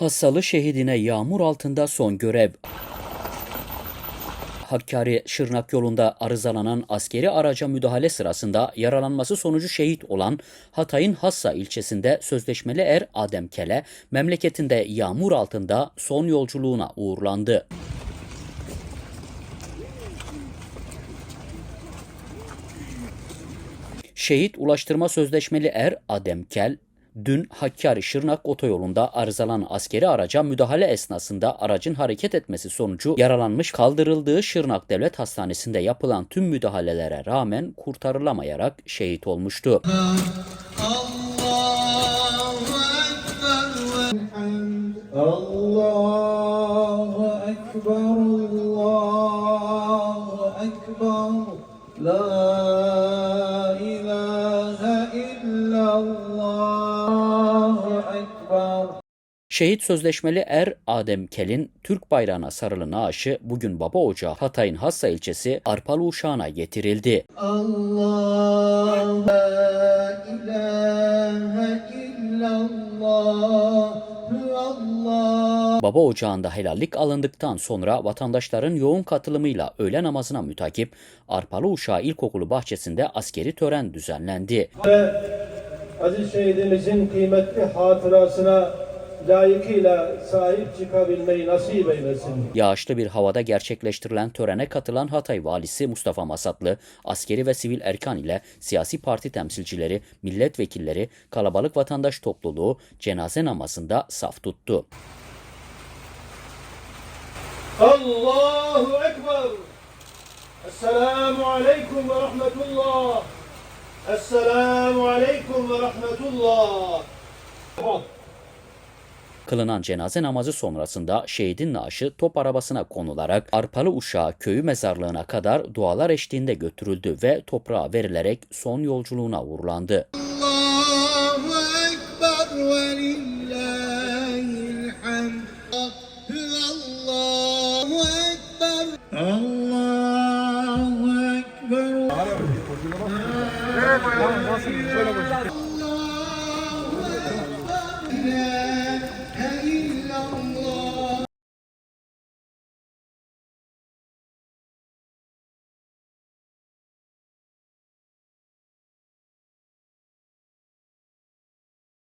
Hassalı şehidine yağmur altında son görev. Hakkari Şırnak yolunda arızalanan askeri araca müdahale sırasında yaralanması sonucu şehit olan Hatay'ın Hassa ilçesinde sözleşmeli er Adem Kele memleketinde yağmur altında son yolculuğuna uğurlandı. Şehit Ulaştırma Sözleşmeli Er Adem Kel, Dün Hakkari Şırnak otoyolunda arızalan askeri araca müdahale esnasında aracın hareket etmesi sonucu yaralanmış kaldırıldığı Şırnak Devlet Hastanesi'nde yapılan tüm müdahalelere rağmen kurtarılamayarak şehit olmuştu. Allahu La ilahe illallah. Şehit sözleşmeli er Adem Kel'in Türk bayrağına sarılı naaşı bugün Baba Ocağı Hatay'ın Hassa ilçesi Arpalı Uşağı'na getirildi. Allah ilahe illallah Baba ocağında helallik alındıktan sonra vatandaşların yoğun katılımıyla öğle namazına mütakip Arpalı Uşağı İlkokulu bahçesinde askeri tören düzenlendi. Ve aziz şehidimizin kıymetli hatırasına layıkıyla sahip çıkabilmeyi nasip eylesin. Yağışlı bir havada gerçekleştirilen törene katılan Hatay Valisi Mustafa Masatlı, askeri ve sivil erkan ile siyasi parti temsilcileri, milletvekilleri, kalabalık vatandaş topluluğu cenaze namazında saf tuttu. Allahu Ekber. Esselamu Aleyküm ve Rahmetullah. Esselamu Aleyküm ve Rahmetullah. Kılınan cenaze namazı sonrasında şehidin naaşı top arabasına konularak Arpalı Uşağı köyü mezarlığına kadar dualar eşliğinde götürüldü ve toprağa verilerek son yolculuğuna uğurlandı. Allahu Ekber ve lillahilhamd. Allahu Ekber. Allahu Ekber. Allahu Ekber.